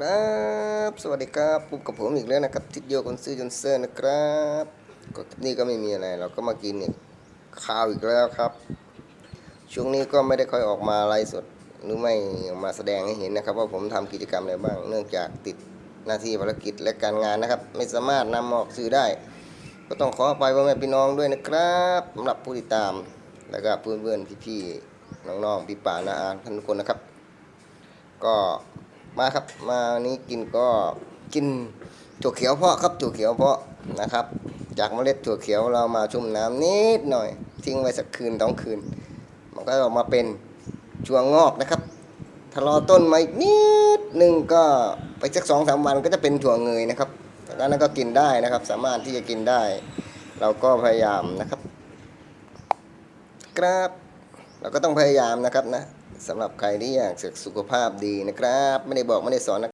ครับ สวัสดีครับพบกับผมอีกแล้วนะครับทิศโยคนซื้อจนเซอร์นะครับก็คลิปนี้ก็ไม่มีอะไร เราก็มากินเนี่ยข้าวอีกแล้วครับ ช่วงนี้ก็ไม่ได้ค่อยออกมาไลฟ์สดหรือไม่ออกมาแสดงให้เห็นนะครับ ว่าผมทำกิจกรรมอะไรบ้าง เนื่องจากติดหน้าที่ภารกิจและการงานนะครับ ไม่สามารถนำออกสื่อได้ ก็ต้องขออภัยพ่อแม่พี่น้องด้วยนะครับสำหรับผู้ติดตามแล้วก็เพื่อนๆพี่ๆน้องๆพี่ป่านาอาทุกคนนะครับ ก็ มาครับ มานี้กินก็กินถั่วเขียวเพาะครับถั่วเขียวเพาะนะครับ จากเมล็ดถั่วเขียวเรามาชุ่มน้ำนิดหน่อย ทิ้งไว้สักคืนสองคืน มันก็ออกมาเป็นชัวงอกนะครับ ถ้ารอต้นมาอีกนิดหนึ่งก็ไปสักสองสามวันก็จะเป็นถั่วเงยนะครับจากนั้นก็กินได้นะครับ สามารถที่จะกินได้ เราก็พยายามนะครับ ครับ เราก็ต้องพยายามนะครับนะ สำหรับใครที่อยากสุขภาพดีนะครับ ไม่ได้บอกไม่ได้สอนนะ